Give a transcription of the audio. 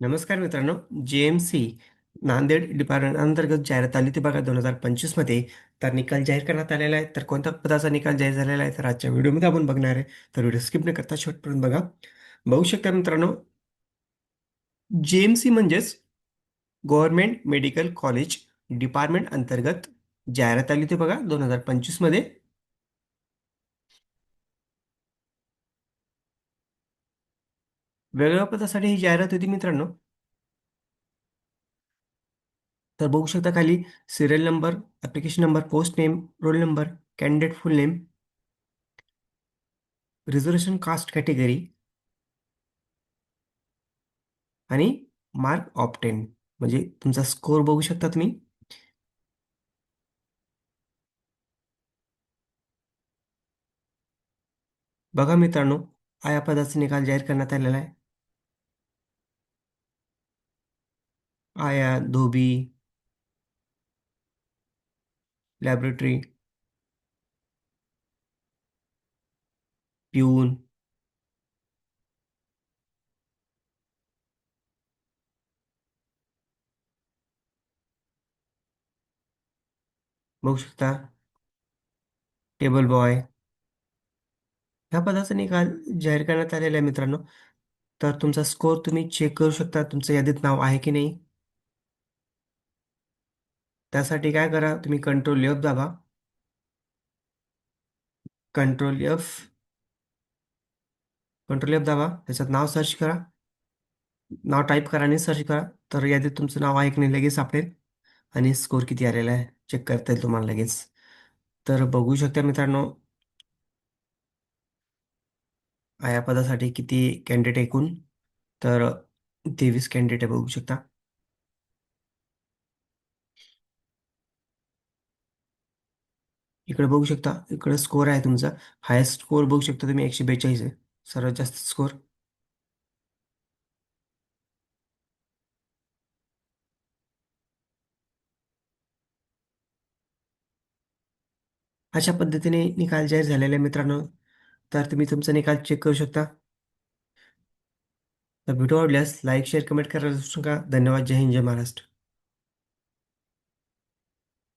नमस्कार मित्रांनो. जे एम सी नांदेड डिपार्टमेंट अंतर्गत जाहिरात आली ते बघा दोन हजार पंचवीसमध्ये तर निकाल जाहीर करण्यात आलेला आहे. तर कोणत्या पदाचा निकाल जाहीर झालेला आहे? तर आजच्या व्हिडिओमध्ये आपण बघणार आहे. तर व्हिडिओ स्किप न करता शेवटपर्यंत बघा. बघू शकता मित्रांनो. जे एम सी म्हणजेच गव्हर्नमेंट मेडिकल कॉलेज डिपार्टमेंट अंतर्गत जाहिरात आली ते बघा दोन हजार पंचवीसमध्ये वेगळ्या पदासाठी ही जाहिरात होती मित्रांनो. तर बघू शकता खाली serial number application number post name roll number candidate full name reservation caste category आणि मार्क ऑप्टेन म्हणजे तुमचा स्कोअर बघू शकता तुम्ही. बघा मित्रांनो आया पदाचा निकाल जाहीर करण्यात आलेला आहे. आया धोबी लॅबोरेटरी पिऊन बघू शकता टेबल बॉय ह्या पदाचा निकाल जाहीर करण्यात आलेला आहे मित्रांनो? तर तुमचा स्कोअर तुम्ही चेक करू शकता तुमचं यादीत नाव आहे की नाही? त्यासाठी काय करा तुम्ही कंट्रोल एफ दाबा. कंट्रोल एफ कंट्रोल एफ दाबा. त्याच्यात नाव सर्च करा. नाव टाईप करा आणि सर्च करा. तर यादीत तुमचं नाव आहे की नाही लगेच सापडेल. आणि स्कोअर किती आलेला आहे चेक करता येईल तुम्हाला लगेच. तर बघू शकता मित्रांनो या पदासाठी किती कॅन्डिडेट एकूण? तर तेवीस कॅन्डिडेट बघू शकता. इकडे बघू शकता इकडे स्कोअर आहे तुमचा. हायेस्ट स्कोअर बघू शकता तुम्ही एकशे बेचाळीस आहे. सर्वात जास्त स्कोअर अशा पद्धतीने निकाल जाहीर झालेला आहे मित्रांनो. तर तुम्ही तुमचा निकाल चेक करू शकता. तर व्हिडिओ आवडल्यास लाईक शेअर कमेंट करायला विसरू नका. धन्यवाद. जय हिंद जय महाराष्ट्र.